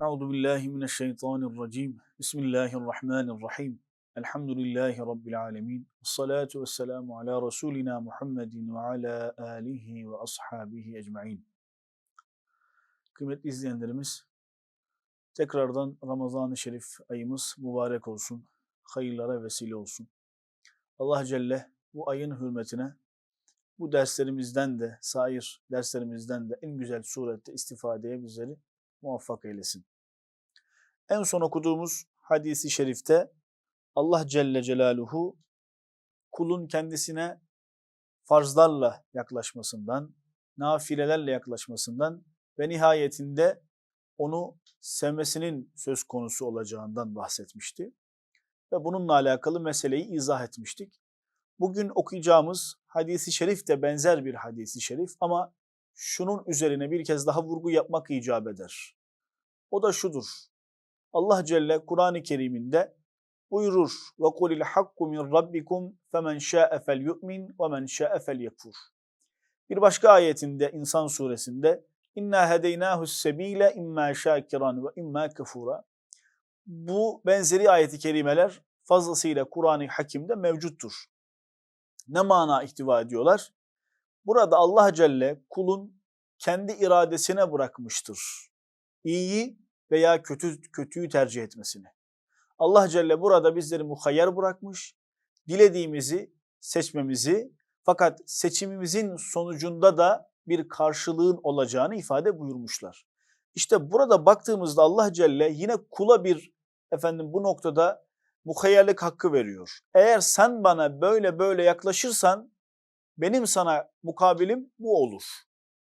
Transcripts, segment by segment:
Euzu billahi mineşşeytanirracim. Bismillahirrahmanirrahim. Elhamdülillahi rabbil alamin. Essalatu vesselamu ala rasulina Muhammedin ve ala alihi ve ashabihi ecmaîn. Kıymetli izleyenlerimiz, tekrardan Ramazan-ı Şerif ayımız mübarek olsun. Hayırlara vesile olsun. Allah Celle bu ayın hürmetine bu derslerimizden de, sair derslerimizden de en güzel surette istifadeye bizleri muvaffak eylesin. En son okuduğumuz hadisi şerifte Allah Celle Celaluhu kulun kendisine farzlarla yaklaşmasından, nafilelerle yaklaşmasından ve nihayetinde onu sevmesinin söz konusu olacağından bahsetmişti. Ve bununla alakalı meseleyi izah etmiştik. Bugün okuyacağımız hadisi şerif de benzer bir hadisi şerif ama şunun üzerine bir kez daha vurgu yapmak icap eder. O da şudur. Allah Celle Kur'an-ı Kerim'inde buyurur ve kulil hakku min rabbikum femen şa'e felyu'min ve men şa'e felyekfur. Bir başka ayetinde İnsan suresinde inna hedeynahu sebile imma şakiran ve imma kafura. Bu benzeri ayeti kerimeler fazlasıyla Kur'an-ı Hakim'de mevcuttur. Ne mana ihtiva ediyorlar? Burada Allah Celle kulun kendi iradesine bırakmıştır. İyiyi veya kötü kötüyü tercih etmesini. Allah Celle burada bizleri muhayyer bırakmış, dilediğimizi seçmemizi fakat seçimimizin sonucunda da bir karşılığın olacağını ifade buyurmuşlar. İşte burada baktığımızda Allah Celle yine kula bir efendim bu noktada muhayyerlik hakkı veriyor. Eğer sen bana böyle böyle yaklaşırsan benim sana mukabilim bu olur.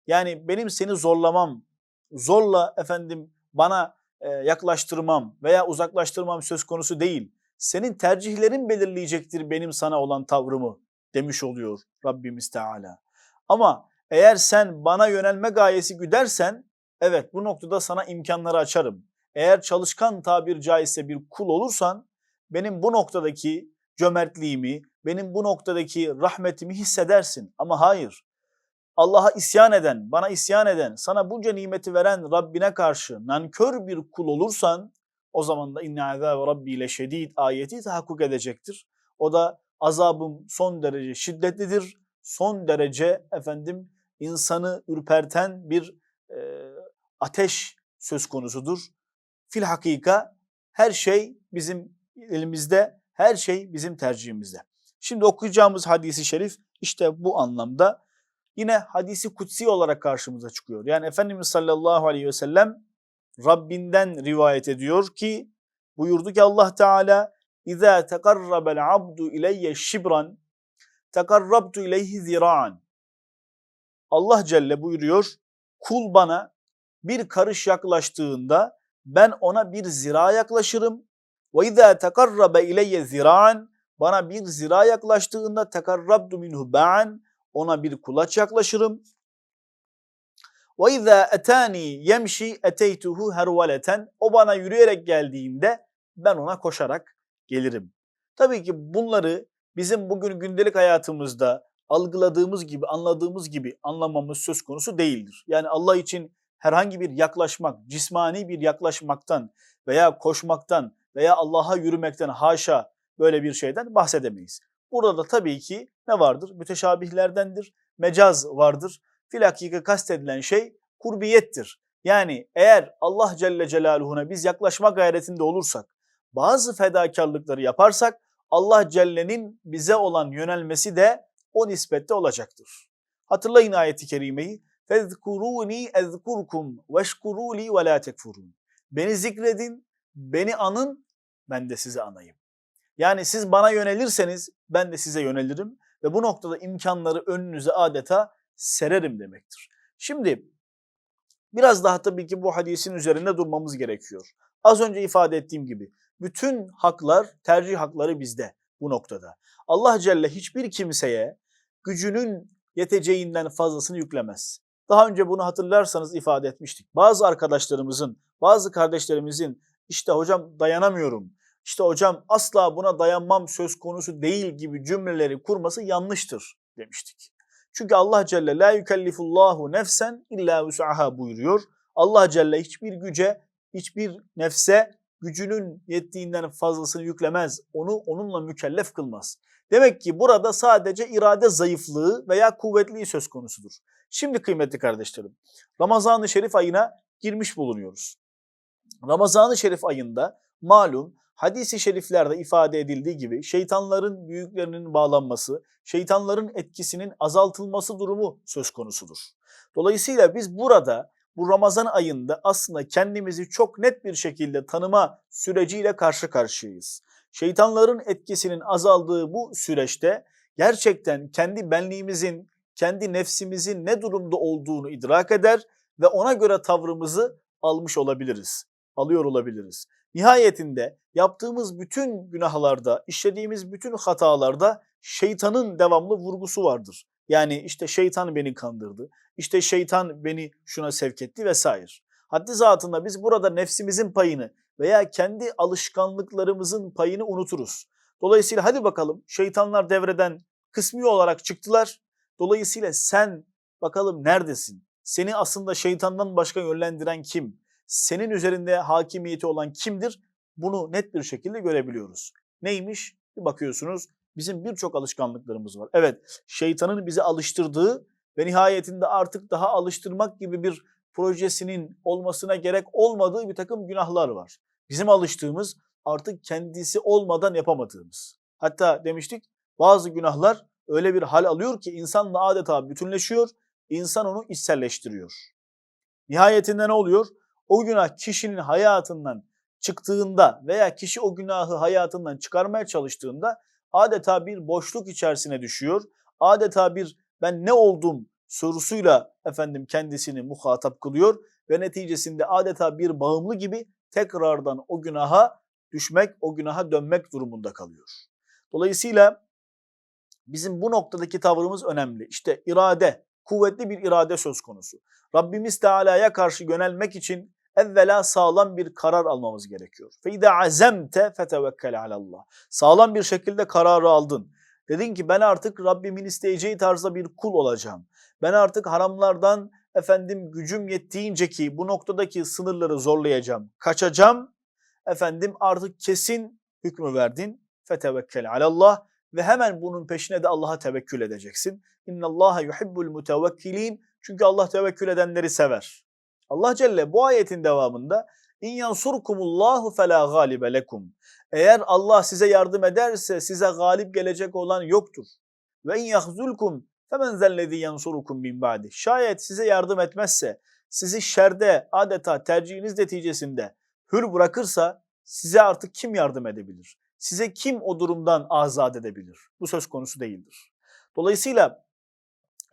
Yani benim seni zorlamam, zorla efendim bana e, yaklaştırmam veya uzaklaştırmam söz konusu değil. Senin tercihlerin belirleyecektir benim sana olan tavrımı demiş oluyor Rabbimiz Teala. Ama eğer sen bana yönelme gayesi güdersen evet bu noktada sana imkanları açarım. Eğer çalışkan tabir caizse bir kul olursan benim bu noktadaki cömertliğimi, benim bu noktadaki rahmetimi hissedersin. Ama hayır, Allah'a isyan eden, bana isyan eden, sana bunca nimeti veren Rabbine karşı nankör bir kul olursan o zaman da inne azâbe rabbi ile şedid ayeti tahakkuk edecektir. O da azabım son derece şiddetlidir, son derece efendim insanı ürperten bir e, ateş söz konusudur. Fil hakika her şey bizim elimizde, her şey bizim tercihimizde. Şimdi okuyacağımız hadisi şerif işte bu anlamda yine hadisi kutsi olarak karşımıza çıkıyor. Yani Efendimiz sallallahu aleyhi ve sellem Rabbinden rivayet ediyor ki buyurdu ki Allah Teala İza tekarrabel abdu ileyye şibran tekarrabtu ileyhi zira'an Allah Celle buyuruyor kul bana bir karış yaklaştığında ben ona bir zira yaklaşırım. Ve izâ tekarrabe ileyye bana bir zira yaklaştığında tekarrabdu minhu ba'an ona bir kulaç yaklaşırım. Ve izâ etâni yemşi eteytuhu hervaleten o bana yürüyerek geldiğinde ben ona koşarak gelirim. Tabii ki bunları bizim bugün gündelik hayatımızda algıladığımız gibi, anladığımız gibi anlamamız söz konusu değildir. Yani Allah için herhangi bir yaklaşmak, cismani bir yaklaşmaktan veya koşmaktan veya Allah'a yürümekten haşa böyle bir şeyden bahsedemeyiz. Burada da tabii ki ne vardır? Müteşabihlerdendir, mecaz vardır. Fil hakika kastedilen şey kurbiyettir. Yani eğer Allah Celle Celaluhu'na biz yaklaşma gayretinde olursak, bazı fedakarlıkları yaparsak Allah Celle'nin bize olan yönelmesi de o nispette olacaktır. Hatırlayın ayeti kerimeyi. فَذْكُرُونِي اَذْكُرْكُمْ وَشْكُرُوا لِي وَلَا تَكْفُرُونَ Beni zikredin, beni anın, ben de size anayım. Yani siz bana yönelirseniz ben de size yönelirim ve bu noktada imkanları önünüze adeta sererim demektir. Şimdi biraz daha tabii ki bu hadisin üzerinde durmamız gerekiyor. Az önce ifade ettiğim gibi bütün haklar, tercih hakları bizde bu noktada. Allah Celle hiçbir kimseye gücünün yeteceğinden fazlasını yüklemez. Daha önce bunu hatırlarsanız ifade etmiştik. Bazı arkadaşlarımızın, bazı kardeşlerimizin işte hocam dayanamıyorum, işte hocam asla buna dayanmam söz konusu değil gibi cümleleri kurması yanlıştır demiştik. Çünkü Allah Celle la yükellifullahu nefsen illa vus'aha buyuruyor. Allah Celle hiçbir güce hiçbir nefse gücünün yettiğinden fazlasını yüklemez. Onu onunla mükellef kılmaz. Demek ki burada sadece irade zayıflığı veya kuvvetliği söz konusudur. Şimdi kıymetli kardeşlerim, Ramazan-ı Şerif ayına girmiş bulunuyoruz. Ramazan-ı Şerif ayında malum hadisi şeriflerde ifade edildiği gibi şeytanların büyüklerinin bağlanması, şeytanların etkisinin azaltılması durumu söz konusudur. Dolayısıyla biz burada bu Ramazan ayında aslında kendimizi çok net bir şekilde tanıma süreciyle karşı karşıyayız. Şeytanların etkisinin azaldığı bu süreçte gerçekten kendi benliğimizin, kendi nefsimizin ne durumda olduğunu idrak eder ve ona göre tavrımızı almış olabiliriz, alıyor olabiliriz. Nihayetinde yaptığımız bütün günahlarda, işlediğimiz bütün hatalarda şeytanın devamlı vurgusu vardır. Yani işte şeytan beni kandırdı, işte şeytan beni şuna sevk etti vesaire. Haddi zatında biz burada nefsimizin payını veya kendi alışkanlıklarımızın payını unuturuz. Dolayısıyla hadi bakalım şeytanlar devreden kısmi olarak çıktılar. Dolayısıyla sen bakalım neredesin? Seni aslında şeytandan başka yönlendiren kim? Senin üzerinde hakimiyeti olan kimdir? Bunu net bir şekilde görebiliyoruz. Neymiş? Bir bakıyorsunuz bizim birçok alışkanlıklarımız var. Evet şeytanın bizi alıştırdığı ve nihayetinde artık daha alıştırmak gibi bir projesinin olmasına gerek olmadığı bir takım günahlar var. Bizim alıştığımız artık kendisi olmadan yapamadığımız. Hatta demiştik bazı günahlar öyle bir hal alıyor ki insanla adeta bütünleşiyor, insan onu içselleştiriyor. Nihayetinde ne oluyor? O günah kişinin hayatından çıktığında veya kişi o günahı hayatından çıkarmaya çalıştığında adeta bir boşluk içerisine düşüyor. Adeta bir ben ne oldum sorusuyla efendim kendisini muhatap kılıyor ve neticesinde adeta bir bağımlı gibi tekrardan o günaha düşmek, o günaha dönmek durumunda kalıyor. Dolayısıyla bizim bu noktadaki tavrımız önemli. İşte irade, kuvvetli bir irade söz konusu. Rabbimiz Teala'ya karşı yönelmek için evvela sağlam bir karar almamız gerekiyor. Fe izâ azemte fetevekkel alallah. Sağlam bir şekilde kararı aldın. Dedin ki ben artık Rabbimin isteyeceği tarzda bir kul olacağım. Ben artık haramlardan efendim gücüm yettiğince ki bu noktadaki sınırları zorlayacağım. Kaçacağım. Efendim artık kesin hükmü verdin. Fetevekkel alallah ve hemen bunun peşine de Allah'a tevekkül edeceksin. İnna Allaha yuhibbul mutevekkilin. Çünkü Allah tevekkül edenleri sever. Allah Celle bu ayetin devamında İn yansurkumullahu fela galibe lekum. Eğer Allah size yardım ederse size galip gelecek olan yoktur. Ve in yahzulkum femen zellezî yansurukum min ba'di. Şayet size yardım etmezse, sizi şerde adeta tercihiniz neticesinde hür bırakırsa size artık kim yardım edebilir? Size kim o durumdan azat edebilir? Bu söz konusu değildir. Dolayısıyla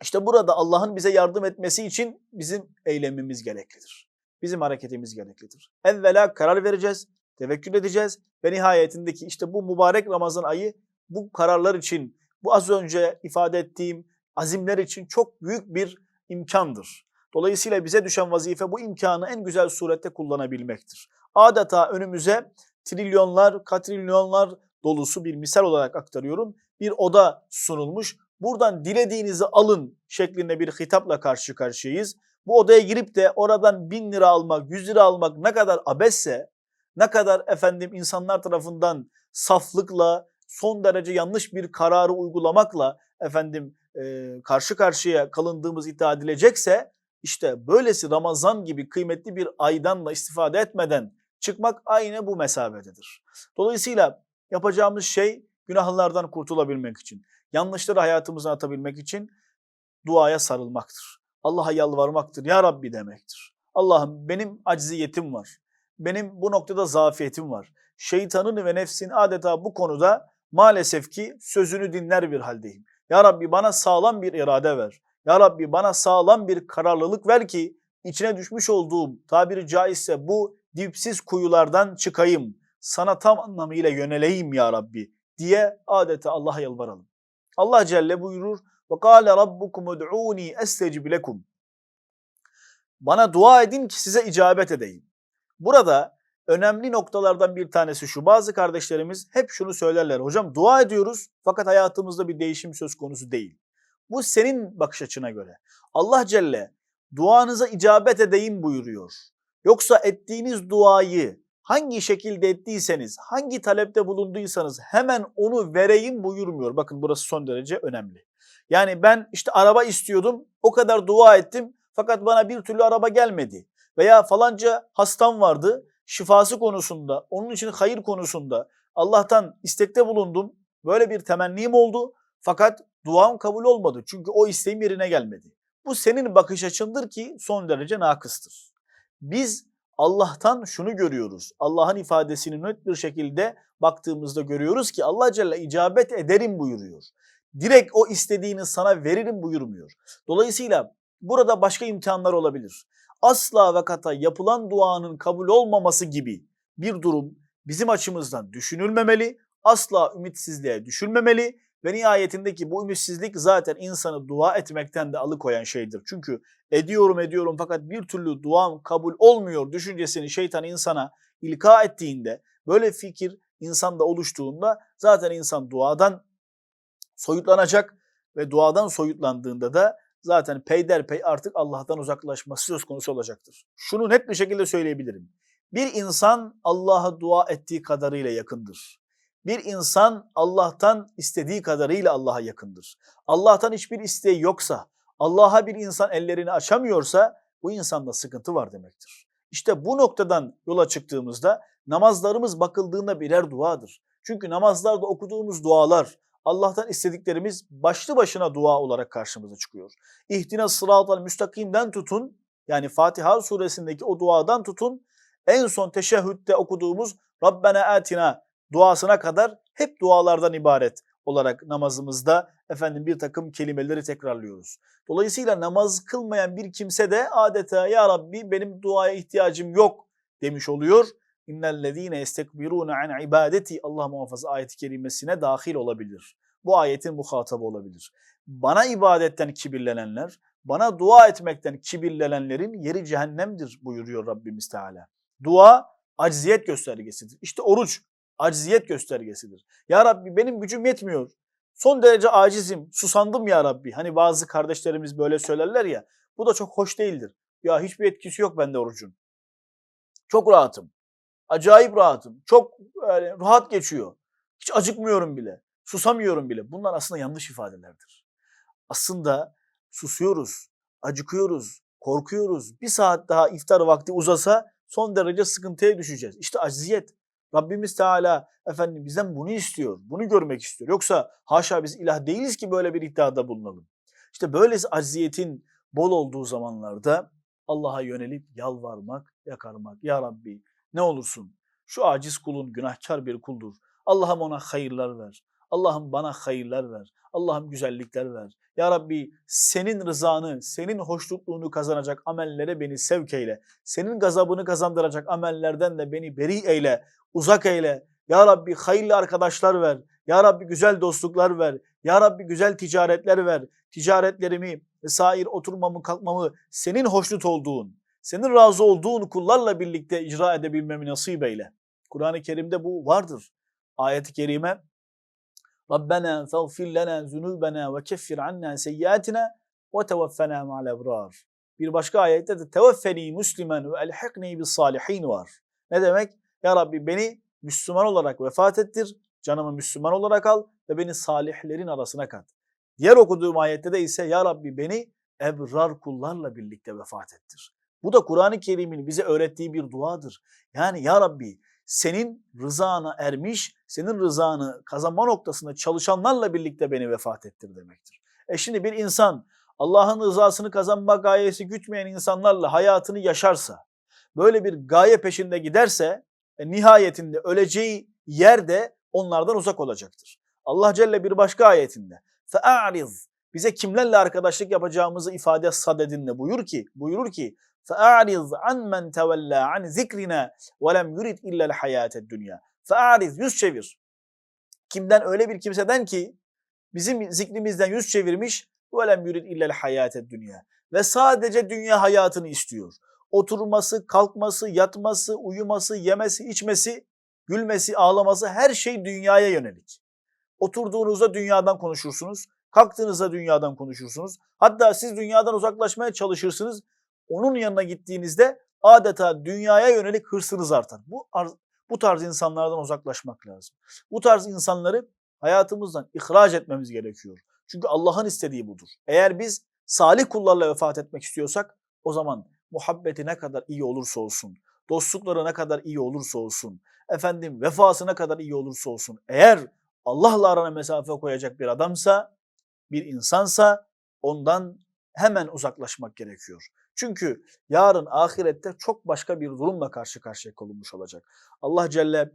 işte burada Allah'ın bize yardım etmesi için bizim eylemimiz gereklidir. Bizim hareketimiz gereklidir. Evvela karar vereceğiz, tevekkül edeceğiz ve nihayetindeki işte bu mübarek Ramazan ayı bu kararlar için, bu az önce ifade ettiğim azimler için çok büyük bir imkandır. Dolayısıyla bize düşen vazife bu imkanı en güzel surette kullanabilmektir. Adeta önümüze trilyonlar, katrilyonlar dolusu bir misal olarak aktarıyorum. Bir oda sunulmuş. Buradan dilediğinizi alın şeklinde bir hitapla karşı karşıyayız. Bu odaya girip de oradan bin lira almak, yüz lira almak ne kadar abesse, ne kadar efendim insanlar tarafından saflıkla, son derece yanlış bir kararı uygulamakla efendim e, karşı karşıya kalındığımız iddia edilecekse işte böylesi Ramazan gibi kıymetli bir aydan da istifade etmeden çıkmak aynı bu mesabededir. Dolayısıyla yapacağımız şey günahlardan kurtulabilmek için, yanlışları hayatımıza atabilmek için duaya sarılmaktır. Allah'a yalvarmaktır. Ya Rabbi demektir. Allah'ım benim acziyetim var. Benim bu noktada zafiyetim var. Şeytanın ve nefsin adeta bu konuda maalesef ki sözünü dinler bir haldeyim. Ya Rabbi bana sağlam bir irade ver. Ya Rabbi bana sağlam bir kararlılık ver ki içine düşmüş olduğum tabiri caizse bu dipsiz kuyulardan çıkayım. Sana tam anlamıyla yöneleyim ya Rabbi diye adeta Allah'a yalvaralım. Allah Celle buyurur ve kâle rabbukum ud'ûni estecib. Bana dua edin ki size icabet edeyim. Burada önemli noktalardan bir tanesi şu. Bazı kardeşlerimiz hep şunu söylerler. Hocam dua ediyoruz fakat hayatımızda bir değişim söz konusu değil. Bu senin bakış açına göre. Allah Celle duanıza icabet edeyim buyuruyor. Yoksa ettiğiniz duayı hangi şekilde ettiyseniz, hangi talepte bulunduysanız hemen onu vereyim buyurmuyor. Bakın burası son derece önemli. Yani ben işte araba istiyordum, o kadar dua ettim fakat bana bir türlü araba gelmedi. Veya falanca hastam vardı, şifası konusunda, onun için hayır konusunda Allah'tan istekte bulundum. Böyle bir temennim oldu fakat duam kabul olmadı. Çünkü o isteğim yerine gelmedi. Bu senin bakış açındır ki son derece nakıstır. Biz Allah'tan şunu görüyoruz. Allah'ın ifadesini net bir şekilde baktığımızda görüyoruz ki Allah Celle icabet ederim buyuruyor. Direkt o istediğini sana veririm buyurmuyor. Dolayısıyla burada başka imtihanlar olabilir. Asla ve kata yapılan duanın kabul olmaması gibi bir durum bizim açımızdan düşünülmemeli. Asla ümitsizliğe düşülmemeli ve nihayetindeki bu ümitsizlik zaten insanı dua etmekten de alıkoyan şeydir. Çünkü ediyorum ediyorum fakat bir türlü duam kabul olmuyor düşüncesini şeytan insana ilka ettiğinde böyle fikir insanda oluştuğunda zaten insan duadan soyutlanacak ve duadan soyutlandığında da zaten peyderpey artık Allah'tan uzaklaşması söz konusu olacaktır. Şunu net bir şekilde söyleyebilirim. Bir insan Allah'a dua ettiği kadarıyla yakındır. Bir insan Allah'tan istediği kadarıyla Allah'a yakındır. Allah'tan hiçbir isteği yoksa, Allah'a bir insan ellerini açamıyorsa bu insanda sıkıntı var demektir. İşte bu noktadan yola çıktığımızda namazlarımız bakıldığında birer duadır. Çünkü namazlarda okuduğumuz dualar, Allah'tan istediklerimiz başlı başına dua olarak karşımıza çıkıyor. İhtina sıratal müstakimden tutun, yani Fatiha suresindeki o duadan tutun, en son teşehhütte okuduğumuz Rabbena atina duasına kadar hep dualardan ibaret olarak namazımızda efendim bir takım kelimeleri tekrarlıyoruz. Dolayısıyla namaz kılmayan bir kimse de adeta ya Rabbi benim duaya ihtiyacım yok demiş oluyor. İnnellezîne yestekbirûne an ibadeti Allah muhafaza ayet-i kerimesine dahil olabilir. Bu ayetin muhatabı olabilir. Bana ibadetten kibirlenenler, bana dua etmekten kibirlenenlerin yeri cehennemdir buyuruyor Rabbimiz Teala. Dua acziyet göstergesidir. İşte oruç acziyet göstergesidir. Ya Rabbi benim gücüm yetmiyor. Son derece acizim, susandım ya Rabbi. Hani bazı kardeşlerimiz böyle söylerler ya. Bu da çok hoş değildir. Ya hiçbir etkisi yok bende orucun. Çok rahatım. Acayip rahatım. Çok yani rahat geçiyor. Hiç acıkmıyorum bile. Susamıyorum bile. Bunlar aslında yanlış ifadelerdir. Aslında susuyoruz, acıkıyoruz, korkuyoruz. Bir saat daha iftar vakti uzasa son derece sıkıntıya düşeceğiz. İşte acziyet. Rabbimiz Teala efendim bizden bunu istiyor. Bunu görmek istiyor. Yoksa haşa biz ilah değiliz ki böyle bir iddiada bulunalım. İşte böylesi acziyetin bol olduğu zamanlarda Allah'a yönelip yalvarmak, yakarmak. Ya Rabbi ne olursun şu aciz kulun günahkar bir kuldur. Allah'ım ona hayırlar ver. Allah'ım bana hayırlar ver. Allah'ım güzellikler ver. Ya Rabbi senin rızanı, senin hoşnutluğunu kazanacak amellere beni sevk eyle. Senin gazabını kazandıracak amellerden de beni beri eyle, uzak eyle. Ya Rabbi hayırlı arkadaşlar ver. Ya Rabbi güzel dostluklar ver. Ya Rabbi güzel ticaretler ver. Ticaretlerimi vesaire oturmamı kalkmamı senin hoşnut olduğun, senin razı olduğun kullarla birlikte icra edebilmemi nasip eyle. Kur'an-ı Kerim'de bu vardır. Ayet-i kerime Rabbena fagfir lana zunubena ve keffir anna seyyiatina ve tevaffena ma'al ebrar. Bir başka ayette de teveffeni muslimen ve elhikni bis salihin var. Ne demek? Ya Rabbi beni Müslüman olarak vefat ettir, canımı Müslüman olarak al ve beni salihlerin arasına kat. Diğer okuduğum ayette de ise Ya Rabbi beni ebrar kullarla birlikte vefat ettir. Bu da Kur'an-ı Kerim'in bize öğrettiği bir duadır. Yani Ya Rabbi senin rızana ermiş, senin rızanı kazanma noktasında çalışanlarla birlikte beni vefat ettir demektir. E şimdi bir insan Allah'ın rızasını kazanma gayesi gütmeyen insanlarla hayatını yaşarsa, böyle bir gaye peşinde giderse nihayetinde öleceği yerde onlardan uzak olacaktır. Allah Celle bir başka ayetinde فَاَعْرِضْ bize kimlerle arkadaşlık yapacağımızı ifade sadedinle buyur ki, buyurur ki فَاَعْرِضْ عَنْ مَنْ تَوَلَّى عَنْ ذِكْرِنَا وَلَمْ يُرِدْ اِلَّا الْحَيَاةَ الدُّنْيَا فَاَعْرِضْ yüz çevir. Kimden öyle bir kimseden ki bizim zikrimizden yüz çevirmiş وَلَمْ يُرِدْ اِلَّا الْحَيَاةَ الدُّنْيَا ve sadece dünya hayatını istiyor. Oturması, kalkması, yatması, uyuması, yemesi, içmesi, gülmesi, ağlaması her şey dünyaya yönelik. Oturduğunuzda dünyadan konuşursunuz. Kalktığınızda dünyadan konuşursunuz. Hatta siz dünyadan uzaklaşmaya çalışırsınız. Onun yanına gittiğinizde adeta dünyaya yönelik hırsınız artar. Bu bu tarz insanlardan uzaklaşmak lazım. Bu tarz insanları hayatımızdan ihraç etmemiz gerekiyor. Çünkü Allah'ın istediği budur. Eğer biz salih kullarla vefat etmek istiyorsak o zaman muhabbeti ne kadar iyi olursa olsun, dostlukları ne kadar iyi olursa olsun, efendim vefası ne kadar iyi olursa olsun, eğer Allah'la arana mesafe koyacak bir adamsa, bir insansa ondan hemen uzaklaşmak gerekiyor. Çünkü yarın ahirette çok başka bir durumla karşı karşıya olunmuş olacak. Allah Celle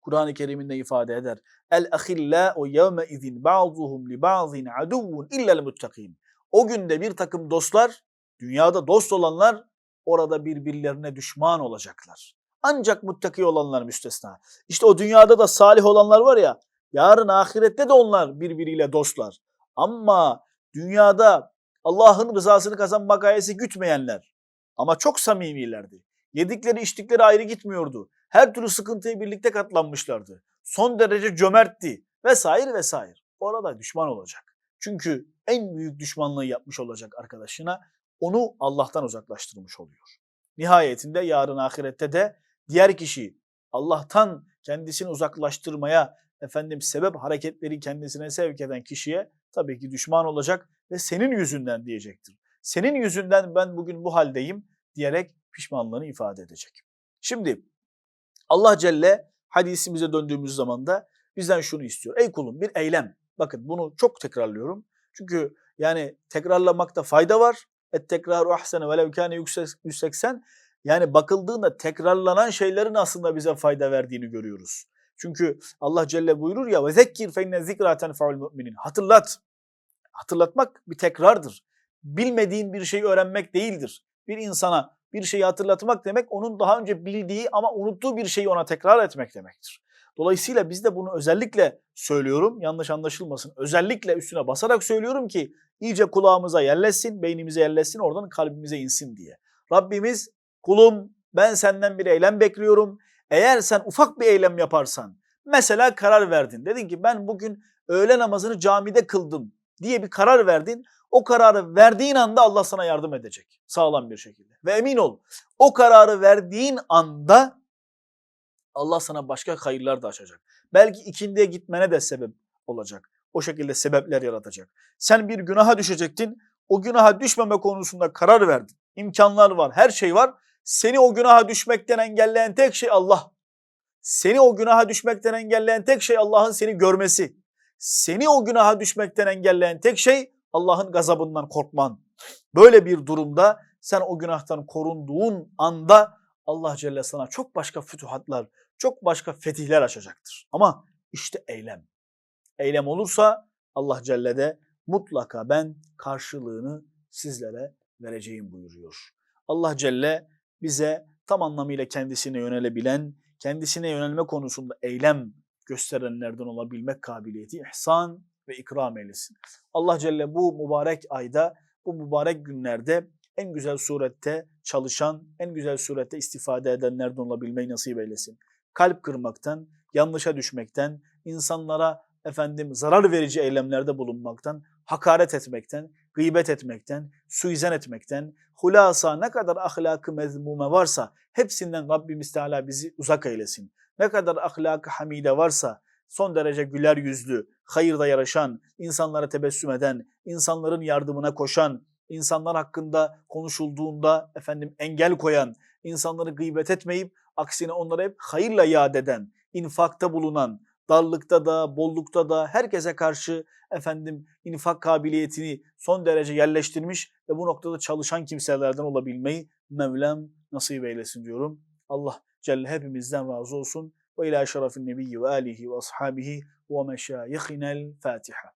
Kur'an-ı Kerim'inde ifade eder. El ahillâ'u yevme izin ba'duhum li ba'zin aduvun illel muttakin. O günde bir takım dostlar, dünyada dost olanlar orada birbirlerine düşman olacaklar. Ancak muttaki olanlar müstesna. İşte o dünyada da salih olanlar var ya, yarın ahirette de onlar birbiriyle dostlar. Ama dünyada Allah'ın rızasını kazanma gayesi gütmeyenler ama çok samimilerdi. Yedikleri içtikleri ayrı gitmiyordu. Her türlü sıkıntıya birlikte katlanmışlardı. Son derece cömertti vesaire vesaire. Orada düşman olacak. Çünkü en büyük düşmanlığı yapmış olacak arkadaşına onu Allah'tan uzaklaştırmış oluyor. Nihayetinde yarın ahirette de diğer kişi Allah'tan kendisini uzaklaştırmaya efendim sebep hareketleri kendisine sevk eden kişiye tabii ki düşman olacak ve senin yüzünden diyecektir. Senin yüzünden ben bugün bu haldeyim diyerek pişmanlığını ifade edecek. Şimdi Allah Celle hadisimize döndüğümüz zaman da bizden şunu istiyor. Ey kulum bir eylem. Bakın bunu çok tekrarlıyorum. Çünkü yani tekrarlamakta fayda var. Et tekraru ahsene velev kâne 180. Yani bakıldığında tekrarlanan şeylerin aslında bize fayda verdiğini görüyoruz. Çünkü Allah Celle buyurur ya ve zekkir fe inne zikra tenfaul müminin. Hatırlat. Hatırlatmak bir tekrardır. Bilmediğin bir şeyi öğrenmek değildir. Bir insana bir şeyi hatırlatmak demek onun daha önce bildiği ama unuttuğu bir şeyi ona tekrar etmek demektir. Dolayısıyla biz de bunu özellikle söylüyorum, yanlış anlaşılmasın. Özellikle üstüne basarak söylüyorum ki iyice kulağımıza yerleşsin, beynimize yerleşsin, oradan kalbimize insin diye. Rabbimiz kulum ben senden bir eylem bekliyorum. Eğer sen ufak bir eylem yaparsan, mesela karar verdin. Dedin ki ben bugün öğle namazını camide kıldım diye bir karar verdin. O kararı verdiğin anda Allah sana yardım edecek sağlam bir şekilde. Ve emin ol o kararı verdiğin anda Allah sana başka hayırlar da açacak. Belki ikindiye gitmene de sebep olacak. O şekilde sebepler yaratacak. Sen bir günaha düşecektin. O günaha düşmeme konusunda karar verdin. İmkanlar var, her şey var. Seni o günaha düşmekten engelleyen tek şey Allah. Seni o günaha düşmekten engelleyen tek şey Allah'ın seni görmesi. Seni o günaha düşmekten engelleyen tek şey Allah'ın gazabından korkman. Böyle bir durumda sen o günahtan korunduğun anda Allah Celle sana çok başka fütuhatlar, çok başka fetihler açacaktır. Ama işte eylem. Eylem olursa Allah Celle de mutlaka ben karşılığını sizlere vereceğim buyuruyor. Allah Celle bize tam anlamıyla kendisine yönelebilen, kendisine yönelme konusunda eylem gösterenlerden olabilmek kabiliyeti ihsan ve ikram eylesin. Allah Celle bu mübarek ayda, bu mübarek günlerde en güzel surette çalışan, en güzel surette istifade edenlerden olabilmeyi nasip eylesin. Kalp kırmaktan, yanlışa düşmekten, insanlara efendim zarar verici eylemlerde bulunmaktan, hakaret etmekten, gıybet etmekten, suizan etmekten, hulasa ne kadar ahlakı mezmume varsa hepsinden Rabbimiz Teala bizi uzak eylesin. Ne kadar ahlakı hamide varsa son derece güler yüzlü, hayırda yarışan, insanlara tebessüm eden, insanların yardımına koşan, insanlar hakkında konuşulduğunda efendim engel koyan, insanları gıybet etmeyip aksine onları hep hayırla yad eden, infakta bulunan, darlıkta da, bollukta da herkese karşı efendim infak kabiliyetini son derece yerleştirmiş ve bu noktada çalışan kimselerden olabilmeyi Mevlam nasip eylesin diyorum. Allah Celle hepimizden razı olsun. Ve ila şerefin nebiyyi ve alihi ve ashabihi ve meşayihinel Fatiha.